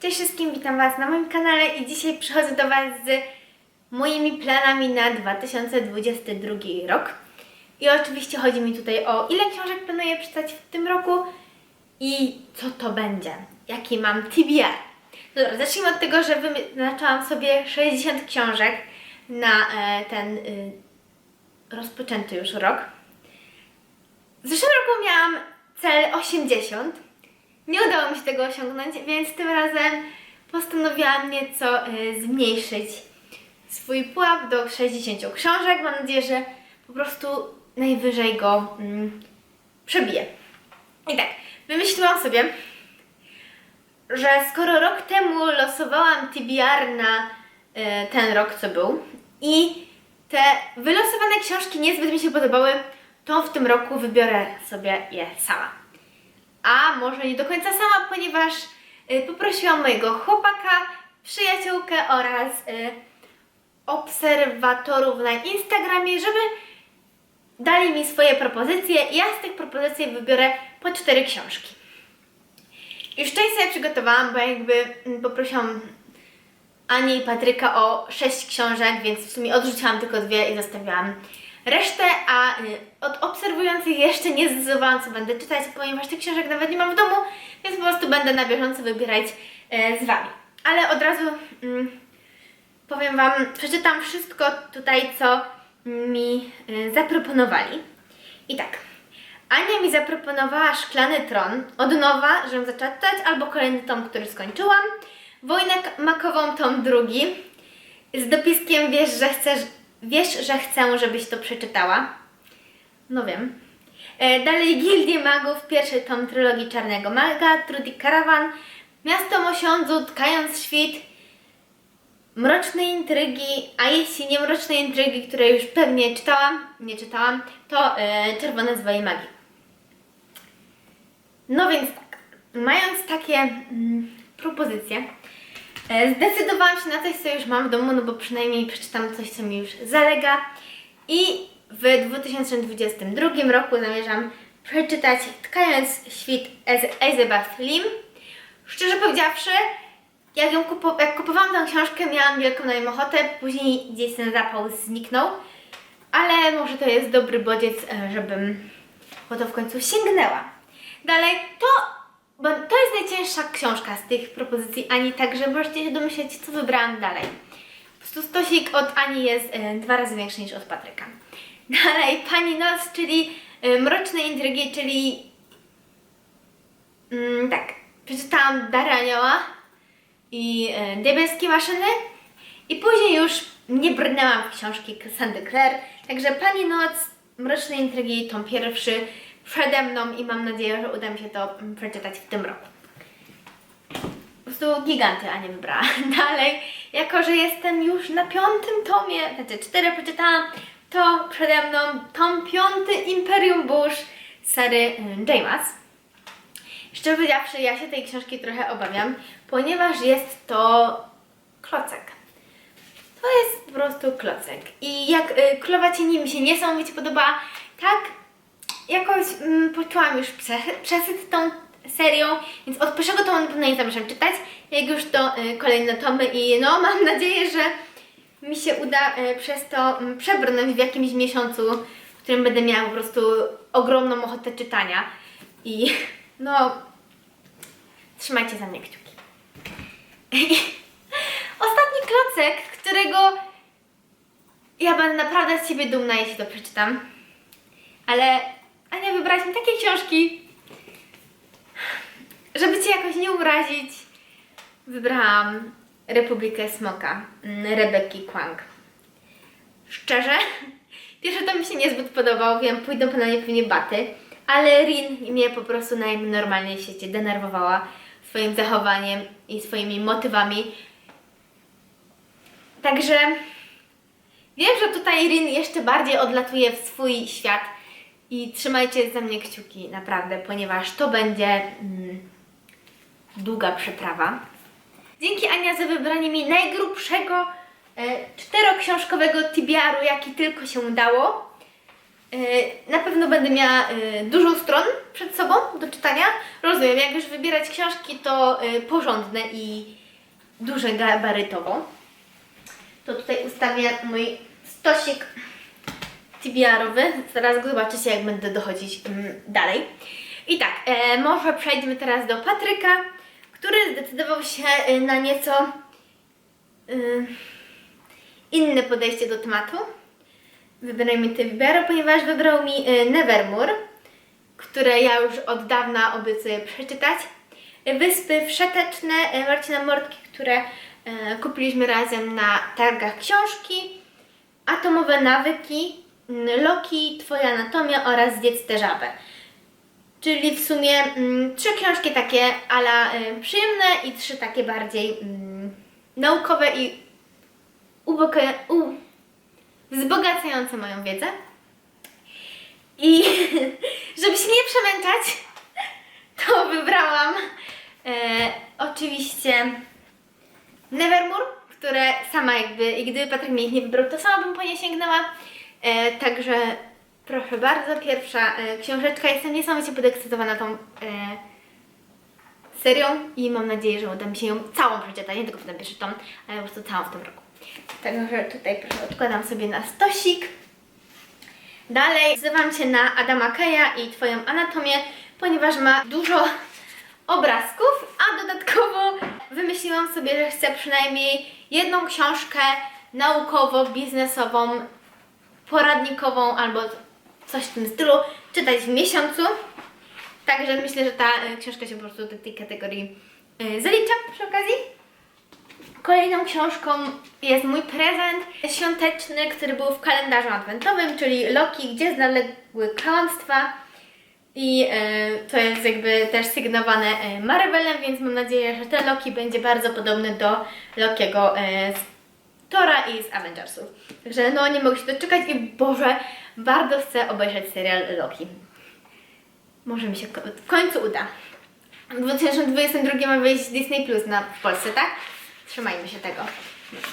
Cześć wszystkim, witam Was na moim kanale i dzisiaj przychodzę do Was z moimi planami na 2022 rok. I oczywiście chodzi mi tutaj o ile książek planuję przeczytać w tym roku i co to będzie, jaki mam TBR. Dobra, zacznijmy od tego, że wyznaczałam sobie 60 książek na e, ten y, rozpoczęty już rok. W zeszłym roku miałam cel 80. Nie udało mi się tego osiągnąć, więc tym razem postanowiłam nieco y, zmniejszyć swój pułap do 60 książek. Mam nadzieję, że po prostu najwyżej go mm, przebiję. I tak, wymyśliłam sobie, że skoro rok temu losowałam TBR na y, ten rok, co był, i te wylosowane książki niezbyt mi się podobały, to w tym roku wybiorę sobie je sama. A może nie do końca sama, ponieważ y, poprosiłam mojego chłopaka, przyjaciółkę oraz y, obserwatorów na Instagramie, żeby dali mi swoje propozycje i ja z tych propozycji wybiorę po cztery książki. Już część sobie przygotowałam, bo jakby mm, poprosiłam Ani i Patryka o sześć książek, więc w sumie odrzuciłam tylko dwie i zostawiłam resztę, a y, od obserwujących jeszcze nie zdecydowałam, co będę czytać, ponieważ tych książek nawet nie mam w domu, więc po prostu będę na bieżąco wybierać e, z Wami. Ale od razu mm, powiem Wam, przeczytam wszystko tutaj, co mi y, zaproponowali. I tak, Ania mi zaproponowała Szklany Tron od nowa, żebym zaczęła czytać, albo kolejny tom, który skończyłam. Wojnę makową, tom drugi. Z dopiskiem wiesz, że chcesz, wiesz, że chcę, żebyś to przeczytała. No wiem. E, dalej Gildię Magów, pierwszy tom trylogii Czarnego Maga, Trudy Caravan, Miasto Mosiądzu, Tkając Świt, Mroczne Intrygi, a jeśli nie Mroczne Intrygi, które już pewnie czytałam, nie czytałam, to e, Czerwone Zwoje Magii. No więc tak, mając takie mm, propozycje, zdecydowałam się na coś, co już mam w domu, no bo przynajmniej przeczytam coś, co mi już zalega. I w 2022 roku zamierzam przeczytać Tkając świt Elizabeth Lim. Szczerze powiedziawszy, jak, ją kupo- jak kupowałam tę książkę, miałam wielką na nią ochotę, później gdzieś ten zapał zniknął, ale może to jest dobry bodziec, e, żebym po to w końcu sięgnęła. Dalej, to, bo to jest najcięższa książka z tych propozycji Ani, także możecie się domyśleć, co wybrałam dalej. Po prostu stosik od Ani jest e, dwa razy większy niż od Patryka. Dalej, Pani Noc, czyli e, Mroczne Intrygi, czyli mm, tak, przeczytałam Dary Anioła i e, Diabelskie Maszyny i później już nie brnęłam w książki Cassandry Clare, także Pani Noc, Mroczne Intrygi, tom pierwszy przede mną i mam nadzieję, że uda mi się to przeczytać w tym roku. Po prostu giganty Ania wybrała. Dalej, jako że jestem już na piątym tomie, znaczy cztery przeczytałam, to przede mną tom piąty Imperium Bush Sary y, Jamas. Szczerze powiedziawszy, ja się tej książki trochę obawiam, ponieważ jest to klocek. To jest po prostu klocek. I jak y, Królowa Cieni mi się niesamowicie podoba, tak jakoś mm, poczułam już prze- przesyt tą serią, więc od pierwszego tomu na pewno nie zamierzam czytać, jak już to y, kolejne tomy i no mam nadzieję, że mi się uda y, przez to mm, przebrnąć w jakimś miesiącu, w którym będę miała po prostu ogromną ochotę czytania i no trzymajcie za mnie kciuki. Ostatni klocek, którego ja będę naprawdę z siebie dumna, jeśli to przeczytam. Ale Ania wybrałaś mi takie książki, żeby Cię jakoś nie urazić, wybrałam Republikę Smoka mm, Rebeki Kwang. Szczerze, pierwszy to mi się niezbyt podobał, wiem, pójdą po mnie pewnie baty, ale Rin mnie po prostu najnormalniej w świecie denerwowała swoim zachowaniem i swoimi motywami. Także wiem, że tutaj Rin jeszcze bardziej odlatuje w swój świat i trzymajcie za mnie kciuki, naprawdę, ponieważ to będzie mm, długa przeprawa. Dzięki Ania za wybranie mi najgrubszego e, czteroksiążkowego tibiaru, jaki tylko się dało. E, Na pewno będę miała e, dużo stron przed sobą do czytania. Rozumiem, jak już wybierać książki, to e, porządne i duże gabarytowo. To tutaj ustawię mój stosik TBR-owy. Zaraz go zobaczycie, jak będę dochodzić mm, dalej. I tak, e, może przejdźmy teraz do Patryka, który zdecydował się e, na nieco e, inne podejście do tematu. Wybrał mi TBR, ponieważ wybrał mi e, Nevermore, które ja już od dawna obiecuję przeczytać. Wyspy Wszeteczne Marcina Mortki, które kupiliśmy razem na targach książki. Atomowe nawyki, Loki, Twoja anatomia oraz Zjedz tę żabę. Czyli w sumie mm, trzy książki takie ala y, przyjemne i trzy takie bardziej mm, naukowe i uboka- u, wzbogacające moją wiedzę. I żeby się nie przemęczać, to wybrałam e, oczywiście Nevermore, które sama jakby, i gdyby Patryk mnie ich nie wybrał, to sama bym po nie sięgnęła. E, także proszę bardzo, pierwsza e, książeczka. Jestem niesamowicie podekscytowana tą e, serią i mam nadzieję, że uda mi się ją całą przeczytać, nie tylko w ten pierwszy tom, ale po prostu całą w tym roku. Także tutaj proszę odkładam sobie na stosik. Dalej wzywam się na Adama Keja i Twoją anatomię, ponieważ ma dużo obrazków, a dodatkowo wymyśliłam sobie, że chcę przynajmniej jedną książkę naukowo-biznesową, poradnikową albo coś w tym stylu czytać w miesiącu. Także myślę, że ta e, książka się po prostu do tej kategorii e, zalicza przy okazji. Kolejną książką jest mój prezent świąteczny, który był w kalendarzu adwentowym, czyli Loki, gdzie zaległy kłamstwa. I e, to jest jakby też sygnowane Marvelem, więc mam nadzieję, że ten Loki będzie bardzo podobny do Lokiego z Tora i z Avengersów. Także no nie mogę się doczekać i Boże, bardzo chcę obejrzeć serial Loki. Może mi się w końcu uda. W 2022 ma wyjść Disney Plus na, w Polsce, tak? Trzymajmy się tego.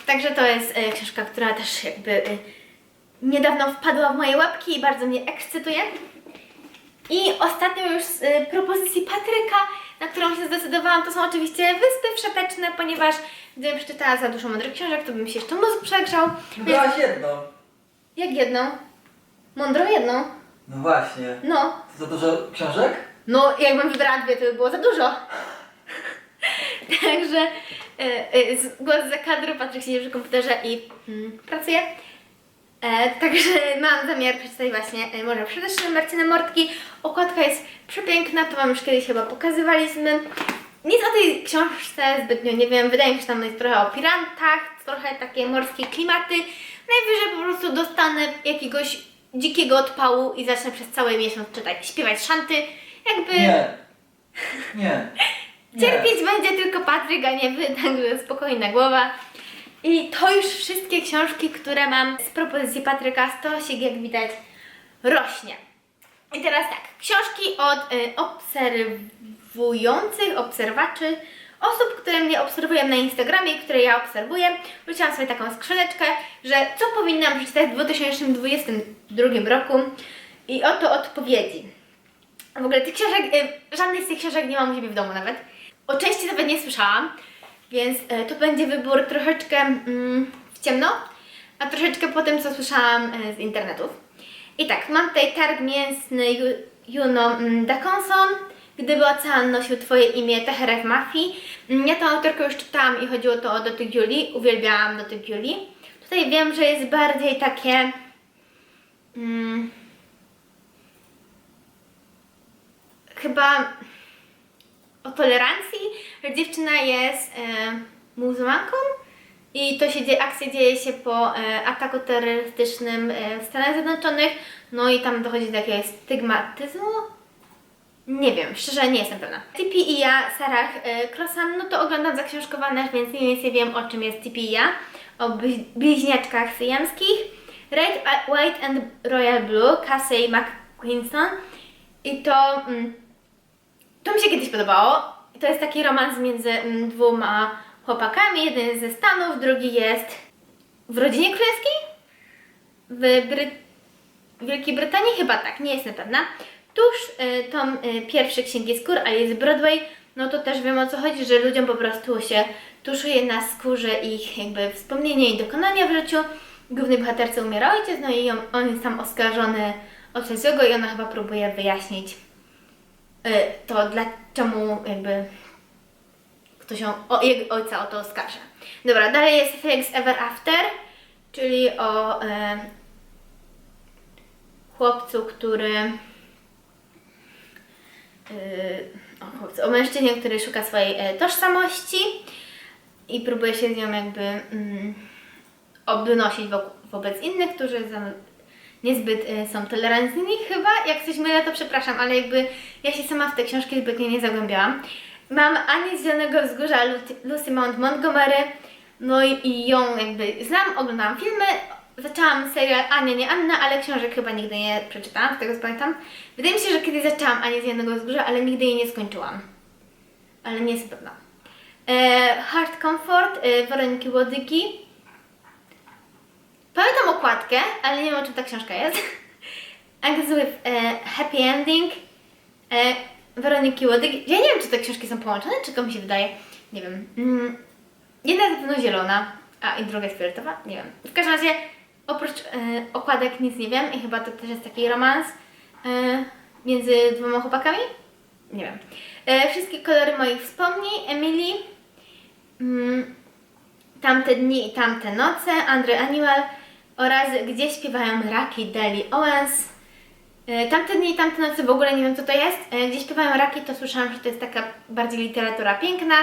Także to jest e, książka, która też jakby e, niedawno wpadła w moje łapki i bardzo mnie ekscytuje. I ostatnio już z y, propozycji Patryka, na którą się zdecydowałam, to są oczywiście Wyspy Wszeteczne, ponieważ gdybym przeczytała za dużo mądrych książek, to by mi się jeszcze mózg przegrzał. Więc Wybrałaś jedną. jak jedną? Mądrą jedną? No właśnie. No. To za dużo książek? No, jakbym wybrała dwie, to by było za dużo. Także y, y, z- głos za kadru, Patryk siedzi przy komputerze i mm, pracuje. E, także mam zamiar przeczytać właśnie e, może przedeszły Marciny Mortki. Okładka jest przepiękna, to Wam już kiedyś chyba pokazywaliśmy. Nic o tej książce zbytnio nie wiem, wydaje mi się, że tam jest trochę o pirantach, trochę takie morskie klimaty. Najwyżej po prostu dostanę jakiegoś dzikiego odpału i zacznę przez cały miesiąc czytać, śpiewać szanty. Jakby Nie. Nie. Nie. cierpieć będzie tylko Patryk, a nie wy, także spokojna głowa. I to już wszystkie książki, które mam z propozycji Patryka. Stosik, jak widać, rośnie. I teraz tak, książki od y, obserwujących, obserwaczy, osób, które mnie obserwują na Instagramie, które ja obserwuję. Wrzuciłam sobie taką skrzyneczkę, że co powinnam przeczytać w 2022 roku i oto odpowiedzi. W ogóle tych książek, y, żadnej z tych książek nie mam u siebie w domu nawet. O części nawet nie słyszałam, więc y, to będzie wybór troszeczkę mm, w ciemno, a troszeczkę po tym, co słyszałam y, z internetów. I tak, mam tutaj targ mięsny Ju- Juno mm. Gdyby ocean nosił Twoje imię, Teherę w mafii. Mm, Ja tę autorkę już czytałam i chodziło to o Dotyk Julii. Uwielbiałam Dotyk Julii. Tutaj wiem, że jest bardziej takie... Mm, chyba o tolerancji, że dziewczyna jest e, muzułmanką i to się dzieje, akcja dzieje się po e, ataku terrorystycznym e, w Stanach Zjednoczonych, no i tam dochodzi do jakiegoś stygmatyzmu. Nie wiem, szczerze nie jestem pewna. Tipi i ja, Sarah e, Crossan, no to oglądam zaksiążkowane, więc mniej więcej wiem o czym jest Tipi i ja, o bli- bliźniaczkach syjamskich. Red, White and Royal Blue, Casey McQuinson i to... Mm, to mi się kiedyś podobało. To jest taki romans między mm, dwoma chłopakami. Jeden ze Stanów, drugi jest w rodzinie królewskiej? W Bry... Wielkiej Brytanii? Chyba tak, nie jestem pewna. Tuż y, tom y, pierwszy Księgi Skór, a jest Broadway, no to też wiem o co chodzi, że ludziom po prostu się tuszuje na skórze ich jakby wspomnienia i dokonania w życiu. Głównej bohaterce umiera ojciec, no i on, on jest tam oskarżony o coś złego i ona chyba próbuje wyjaśnić y, to, dlaczego jakby ktoś ją, o, jego ojca o to oskarża. Dobra, dalej jest Felix Ever After, czyli o e, chłopcu, który y, o, chłopcu, o mężczyźnie, który szuka swojej e, tożsamości i próbuje się z nią jakby mm, obnosić wo- wobec innych, którzy za, niezbyt e, są tolerancyjni chyba. Jak coś mylę, to przepraszam, ale jakby ja się sama w te książki zbytnio nie zagłębiałam. Mam Anię z Zielonego Wzgórza Lu- Lucy Mount Montgomery, no i, i ją jakby znam, oglądałam filmy, zaczęłam serial Ania, nie Anna, ale książek chyba nigdy nie przeczytałam, z tego co pamiętam. Wydaje mi się, że kiedyś zaczęłam Anię z Zielonego Wzgórza, ale nigdy jej nie skończyłam. Ale nie jestem pewna. E, Hard Comfort, e, Weroniki Łodygi. Pamiętam okładkę, ale nie wiem o czym ta książka jest. Angst with e, Happy Ending. E, Weroniki Łodygi. Ja nie wiem, czy te książki są połączone, czy komu się wydaje. Nie wiem. Mm, jedna jest na pewno zielona, a i druga jest fioletowa. Nie wiem. W każdym razie, oprócz e, okładek nic nie wiem i chyba to też jest taki romans e, między dwoma chłopakami. Nie wiem. E, wszystkie kolory moich wspomnień. Emily. Mm, Tamte dni i tamte noce, Andre Animal oraz Gdzie śpiewają raki Deli Owens. E, Tamte dni i tamte noce w ogóle nie wiem co to jest. E, Gdzie śpiewają raki to słyszałam, że to jest taka bardziej literatura piękna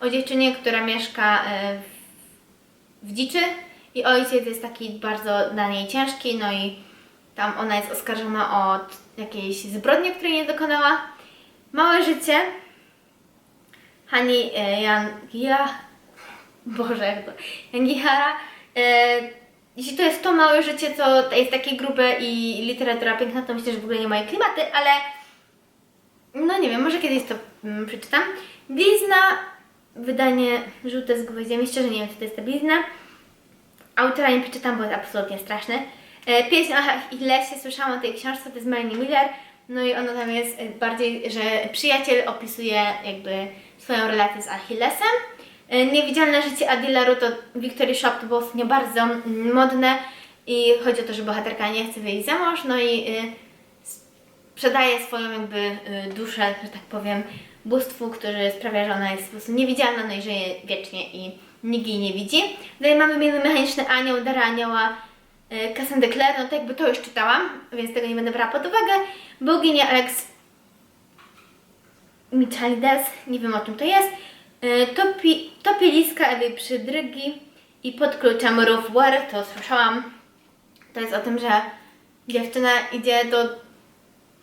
o dziewczynie, która mieszka e, w, dziczy i ojciec jest taki bardzo dla niej ciężki, no i tam ona jest oskarżona o jakieś zbrodnie, której nie dokonała. Małe życie. Hani Yangia, Boże, jak to? Jangihara. Jeśli to jest to małe życie, co jest takie grube i literatura piękna, to myślę, że w ogóle nie moje klimaty, ale no nie wiem, może kiedyś to mm, przeczytam. Blizna, wydanie żółte z gwoździem, szczerze nie wiem, co to jest ta blizna. Autora nie przeczytam, bo jest absolutnie straszny. E, Pieśń o Achillesie, słyszałam o tej książce, to jest Melanie Miller. No i ono tam jest e, bardziej, że przyjaciel opisuje jakby swoją relację z Achillesem. E, Niewidzialne życie Adileru to Victory Shop to było ostatnio bardzo mm, modne i chodzi o to, że bohaterka nie chce wyjść za mąż, no i y, sprzedaje swoją jakby y, duszę, że tak powiem, bóstwu, który sprawia, że ona jest po prostu niewidzialna, no i żyje wiecznie i nikt jej nie widzi. Dalej mamy Miły Mechaniczny Anioł, Dara Anioła, y, Cassandra Clare, no to jakby to już czytałam, więc tego nie będę brała pod uwagę. Boginia Alex Michalides, nie wiem o czym to jest. Y, Topi, topieliska Ewy Przydrygi i pod kluczem Ruth Ware, to słyszałam. To jest o tym, że dziewczyna idzie do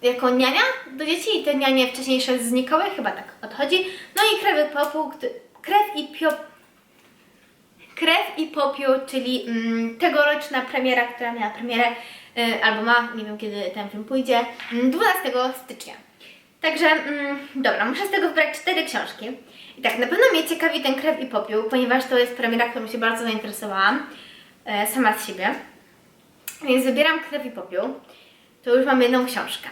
jako niania do dzieci i te nianie wcześniejsze znikały, chyba tak odchodzi. No i krew i popiół, krew i pio, krew i popiół, czyli mm, tegoroczna premiera, która miała premierę, y, albo ma, nie wiem kiedy ten film pójdzie, mm, 12 stycznia. Także, mm, dobra, muszę z tego wybrać cztery książki. I tak, na pewno mnie ciekawi ten krew i popiół, ponieważ to jest premiera, którą się bardzo zainteresowałam e, sama z siebie. Więc wybieram krew i popiół. To już mam jedną książkę.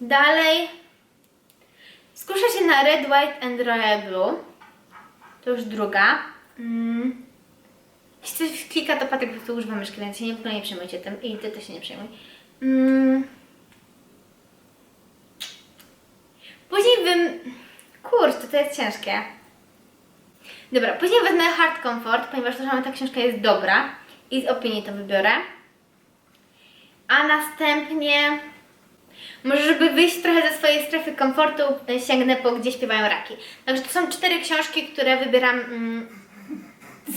Dalej skuszę się na Red, White and Royal Blue. To już druga. Mm. Jeśli coś klika, to Patek prostu używa myszki, więc się nie, ogóle nie przejmujcie tym. I ty też się nie przejmuj. Mm. Później bym... Kurczę, to jest ciężkie. Dobra, później wezmę Hard Comfort, ponieważ uważam, że ta książka jest dobra i z opinii to wybiorę. A następnie, może żeby wyjść trochę ze swojej strefy komfortu, sięgnę po Gdzie śpiewają raki. Także to są cztery książki, które wybieram. Mm,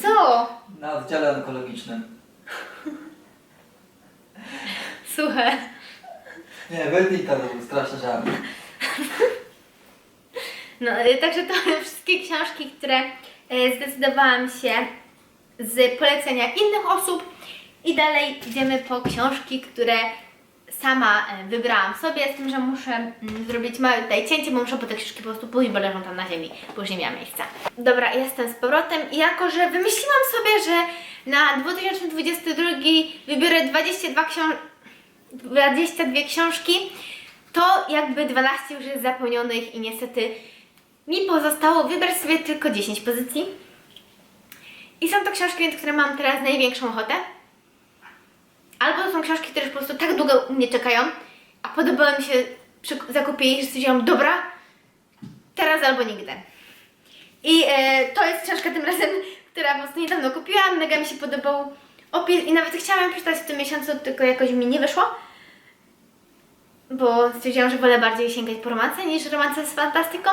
co? Na oddziale onkologicznym. Słuchaj. Nie, Vertica to był straszny żart. No, e, także to wszystkie książki, które e, zdecydowałam się z polecenia innych osób. I dalej idziemy po książki, które sama e, wybrałam sobie, z tym, że muszę mm, zrobić małe tutaj cięcie, bo muszę po te książki po prostu pójść, bo leżą tam na ziemi, nie miałam miejsca. Dobra, jestem z powrotem i jako, że wymyśliłam sobie, że na 2022 wybiorę 22 książki 22 książki, to jakby 12 już jest zapełnionych i niestety mi pozostało wybrać sobie tylko 10 pozycji. I są to książki, które mam teraz największą ochotę. Albo to są książki, które już po prostu tak długo mnie czekają, a podobały mi się przy zakupie że stwierdziłam, dobra, teraz albo nigdy. I e, to jest książka tym razem, która po prostu niedawno kupiłam, mega mi się podobał opis i nawet chciałam przeczytać w tym miesiącu, tylko jakoś mi nie wyszło. Bo stwierdziłam, że wolę bardziej sięgać po romanse niż romanse z fantastyką.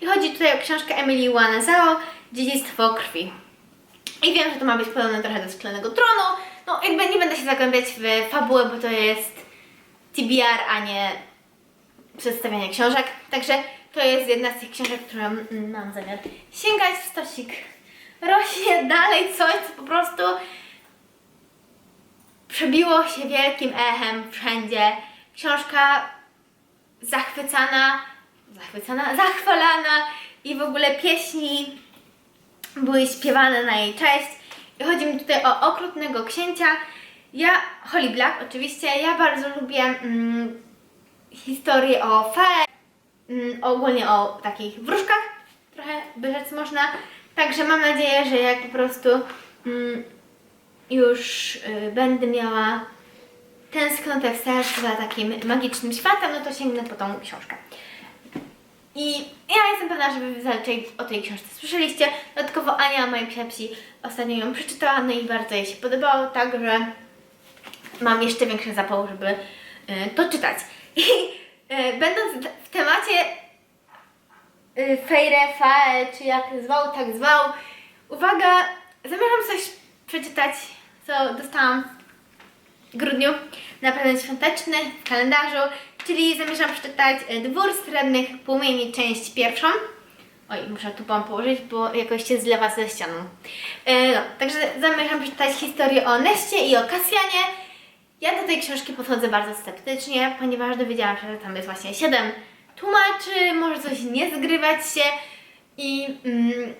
I chodzi tutaj o książkę Emily Wanezao, Dziedzictwo krwi. I wiem, że to ma być podobne trochę do Szklanego Tronu. No jakby nie będę się zagłębiać w fabułę, bo to jest TBR, a nie przedstawianie książek. Także to jest jedna z tych książek, którą mm, mam zamiar sięgać stosik. Rośnie dalej coś, co po prostu przebiło się wielkim echem wszędzie. Książka zachwycana, zachwycana, zachwalana i w ogóle pieśni były śpiewane na jej cześć. I chodzi mi tutaj o okrutnego księcia. Ja, Holly Black oczywiście, ja bardzo lubię mm, historię o fae, mm, ogólnie o takich wróżkach, trochę by rzec można. Także mam nadzieję, że jak po prostu mm, już y, będę miała tęsknotę w sercu za takim magicznym światem, no to sięgnę po tą książkę. I ja jestem pewna, że wy o tej książce słyszeliście. Dodatkowo Ania, moja psi, ostatnio ją przeczytała, no i bardzo jej się podobało, także mam jeszcze większy zapał, żeby y, to czytać. I y, będąc w temacie y, Fejre, Fae, czy jak zwał, tak zwał, uwaga, zamierzam coś przeczytać, co dostałam grudniu na prezent świąteczny w kalendarzu, czyli zamierzam przeczytać e, Dwór Srebrnych Płomieni, część pierwszą. Oj, muszę tu wam położyć, bo jakoś się zlewa ze ścianą. E, no, także zamierzam przeczytać historię o Neście i o Kasjanie. Ja do tej książki podchodzę bardzo sceptycznie, ponieważ dowiedziałam się, że tam jest właśnie 7 tłumaczy, może coś nie zgrywać się i mm,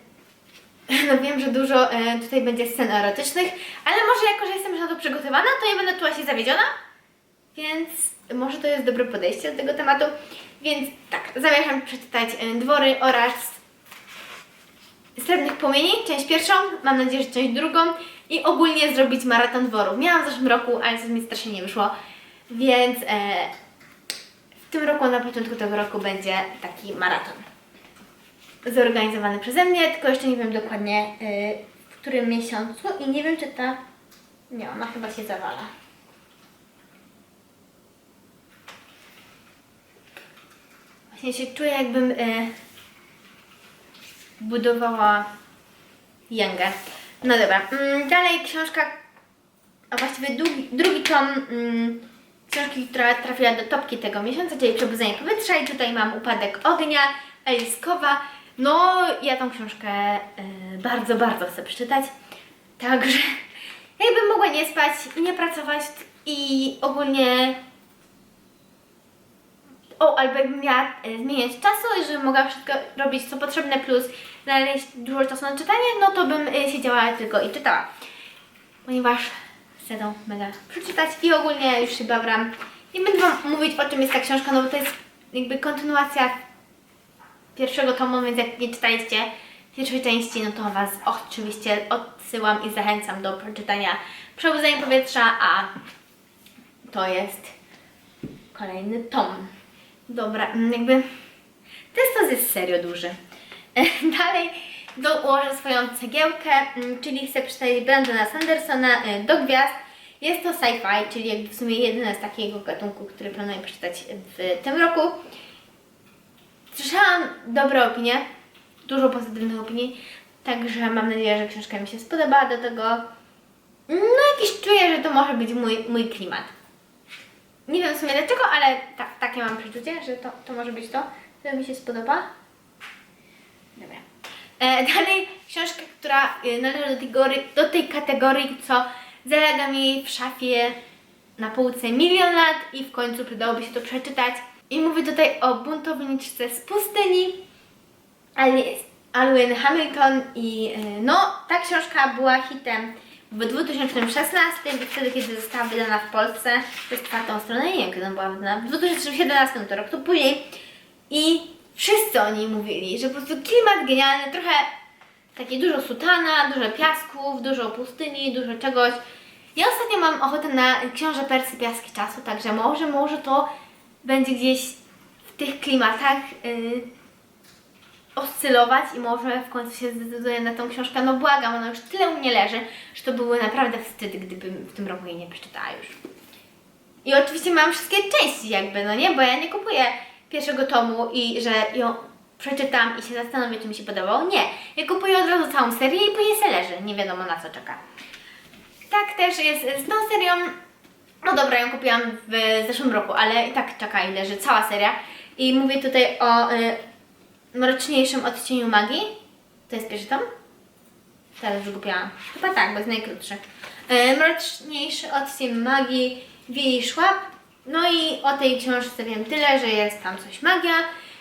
no wiem, że dużo e, tutaj będzie scen erotycznych, ale może jako, że jestem już na to przygotowana, to nie będę czuła się zawiedziona, więc może to jest dobre podejście do tego tematu. Więc tak, zamierzam przeczytać e, Dwory oraz Srebrnych Płomieni, część pierwszą, mam nadzieję, że część drugą i ogólnie zrobić maraton dworów. Miałam w zeszłym roku, ale coś mi strasznie nie wyszło, więc e, w tym roku, na początku tego roku będzie taki maraton zorganizowany przeze mnie, tylko jeszcze nie wiem dokładnie y, w którym miesiącu i nie wiem czy ta... Nie, ona chyba się zawala. Właśnie się czuję jakbym y, budowała jęgę. No dobra, mm, dalej książka, a właściwie drugi, drugi tom mm, książki, która trafiła do topki tego miesiąca, czyli Przebudzenie powietrza i tutaj mam Upadek ognia, Eliskowa. No, ja tą książkę y, bardzo, bardzo chcę przeczytać. Także jakbym mogła nie spać i nie pracować i ogólnie o, albo jakbym miała y, zmieniać czasu i żebym mogła wszystko robić co potrzebne plus znaleźć dużo czasu na czytanie, no to bym y, siedziała tylko i czytała. Ponieważ chcę tą mega przeczytać i ogólnie już się babram. Nie będę Wam mówić o czym jest ta książka, no bo to jest jakby kontynuacja pierwszego tomu, więc jak nie czytaliście pierwszej części, no to Was oczywiście odsyłam i zachęcam do przeczytania Przebudzenie powietrza, a to jest kolejny tom. Dobra, mm, jakby ten stos jest serio duży. Dalej dołożę swoją cegiełkę, mm, czyli chcę przeczytać Brandona Sandersona y, do gwiazd. Jest to sci-fi, czyli jakby w sumie jedyne z takiego gatunku, który planuję przeczytać w tym roku. Słyszałam dobre opinie, dużo pozytywnych opinii, także mam nadzieję, że książka mi się spodoba. Do tego, no jakiś czuję, że to może być mój, mój klimat. Nie wiem w sumie dlaczego, ale tak, takie mam przeczucie, że to, to może być to, co mi się spodoba. Dobra. E, dalej książka, która e, należy do tej, gory, do tej kategorii, co zalega mi w szafie na półce milion lat i w końcu przydałoby się to przeczytać. I mówię tutaj o buntowniczce z pustyni, Alwyn Hamilton i e, no, ta książka była hitem w 2016, wtedy kiedy została wydana w Polsce, jest czwartą stronę, nie wiem kiedy ona była wydana, w 2017 to rok, to później i wszyscy o niej mówili, że po prostu klimat genialny, trochę takie dużo sutana, dużo piasków, dużo pustyni, dużo czegoś. Ja ostatnio mam ochotę na książę Persy Piaski Czasu, także może, może to będzie gdzieś w tych klimatach yy, oscylować i może w końcu się zdecyduję na tą książkę. No błagam, ona już tyle u mnie leży, że to były naprawdę wstyd, gdybym w tym roku jej nie przeczytała już. I oczywiście mam wszystkie części jakby, no nie? Bo ja nie kupuję pierwszego tomu i że ją przeczytam i się zastanowię, czy mi się podobało. Nie. Ja kupuję od razu całą serię i później se leży. Nie wiadomo na co czeka. Tak też jest z tą serią. No dobra, ją kupiłam w zeszłym roku, ale i tak czeka i leży cała seria. I mówię tutaj o y, mroczniejszym odcieniu magii. To jest pierwszy tom? Teraz już kupiłam. Chyba tak, bo jest najkrótszy. E, mroczniejszy odcień magii Willi Szłap. No i o tej książce wiem tyle, że jest tam coś magia.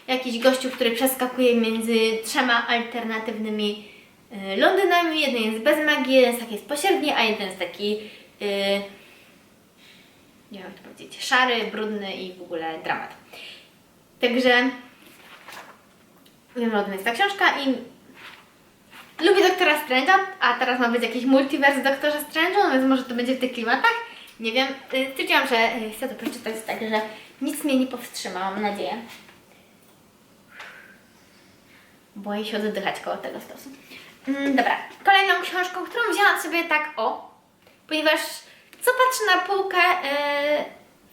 Jakiś gościu, który przeskakuje między trzema alternatywnymi e, Londynami. Jeden jest bez magii, jeden jest taki pośredni, a jeden jest taki e, nie wiem jak to powiedzieć, szary, brudny i w ogóle dramat. Także wiem, że jest ta książka i Lubię Doktora Strange'a, a teraz ma być jakiś multiverse Doktorze Strange'u, no więc może to będzie w tych klimatach. Nie wiem. Y, Stwierdziłam, że chcę to przeczytać, także nic mnie nie powstrzyma, mam nadzieję. Boję się oddychać koło tego stosu. Mm, dobra, kolejną książką, którą wzięłam sobie tak o, ponieważ co patrzę na półkę yy,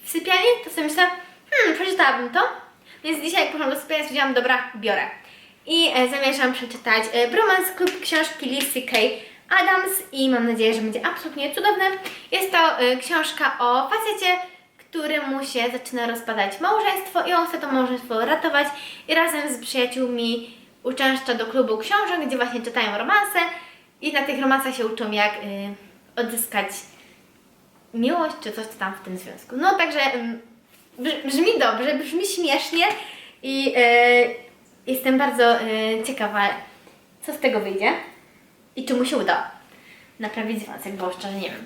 w sypialni, to sobie myślę, hmm, przeczytałabym to. Więc dzisiaj jak poszłam do sypialni, stwierdziłam, dobra, biorę. I e, zamierzam przeczytać e, Bromance Club książki Lizzy K. Adams i mam nadzieję, że będzie absolutnie cudowne. Jest to e, książka o facecie, któremu się zaczyna rozpadać małżeństwo i on chce to małżeństwo ratować i razem z przyjaciółmi uczęszcza do klubu książek, gdzie właśnie czytają romanse i na tych romansach się uczą jak e, odzyskać miłość czy coś tam w tym związku. No także brz- brzmi dobrze, brzmi śmiesznie i e, jestem bardzo e, ciekawa, co z tego wyjdzie i czy mu się uda naprawić związek, bo szczerze nie wiem.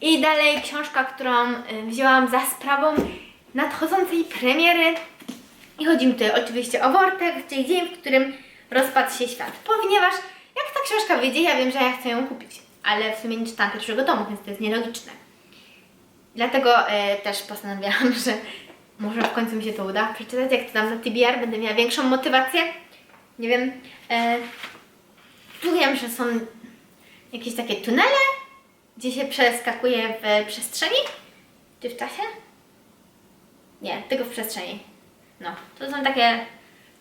I dalej książka, którą e, wzięłam za sprawą nadchodzącej premiery i chodzi mi tutaj oczywiście o Wortek, czyli dzień, w którym rozpadł się świat. Ponieważ jak ta książka wyjdzie, ja wiem, że ja chcę ją kupić, ale w sumie nie czytałam pierwszego tomu, więc to jest nielogiczne. Dlatego e, też postanowiłam, że może w końcu mi się to uda przeczytać. Jak to tam na TBR, będę miała większą motywację. Nie wiem. E, tu wiem, że są jakieś takie tunele, gdzie się przeskakuje w przestrzeni. Czy w czasie? Nie, tylko w przestrzeni. No, to są takie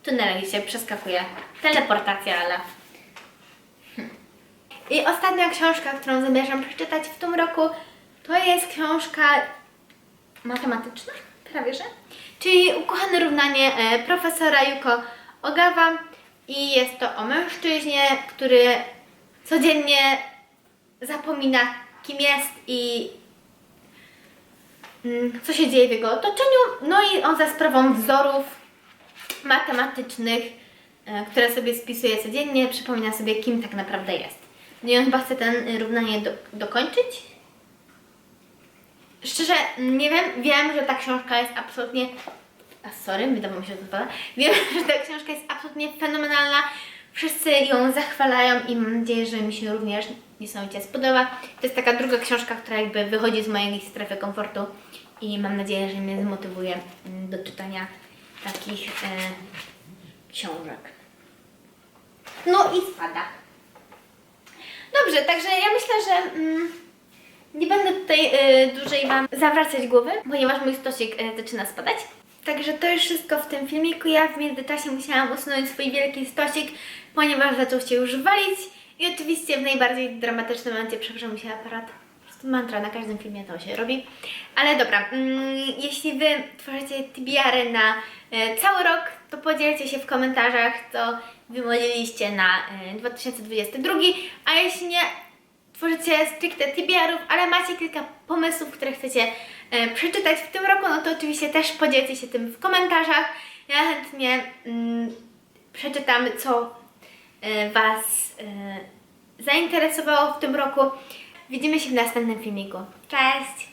tunele, gdzie się przeskakuje. Teleportacja, ale. I ostatnia książka, którą zamierzam przeczytać w tym roku, to jest książka matematyczna, prawie że, czyli Ukochane równanie e, profesora Yuko Ogawa i jest to o mężczyźnie, który codziennie zapomina kim jest i mm, co się dzieje w jego otoczeniu, no i on za sprawą wzorów matematycznych, e, które sobie spisuje codziennie, przypomina sobie kim tak naprawdę jest. No i on chyba chce ten równanie do, dokończyć, Szczerze, nie wiem, wiem, że ta książka jest absolutnie. A sorry, wydawało mi się, że to pada. Wiem, że ta książka jest absolutnie fenomenalna. Wszyscy ją zachwalają i mam nadzieję, że mi się również niesamowicie spodoba. To jest taka druga książka, która jakby wychodzi z mojej strefy komfortu i mam nadzieję, że mnie zmotywuje do czytania takich e, książek. No i spada. Dobrze, także ja myślę, że. Mm, nie będę tutaj y, dłużej Wam zawracać głowy, ponieważ mój stosik y, zaczyna spadać. Także to już wszystko w tym filmiku. Ja w międzyczasie musiałam usunąć swój wielki stosik, ponieważ zaczął się już walić. I oczywiście w najbardziej dramatycznym momencie przepraszam się aparat. Po prostu mantra na każdym filmie to się robi. Ale dobra, mm, jeśli Wy tworzycie TBR-y na y, cały rok, to podzielcie się w komentarzach, co wymodliliście na y, 2022. A jeśli nie, tworzycie stricte TBR-ów, ale macie kilka pomysłów, które chcecie e, przeczytać w tym roku, no to oczywiście też podzielcie się tym w komentarzach. Ja chętnie mm, przeczytam, co e, Was e, zainteresowało w tym roku. Widzimy się w następnym filmiku. Cześć!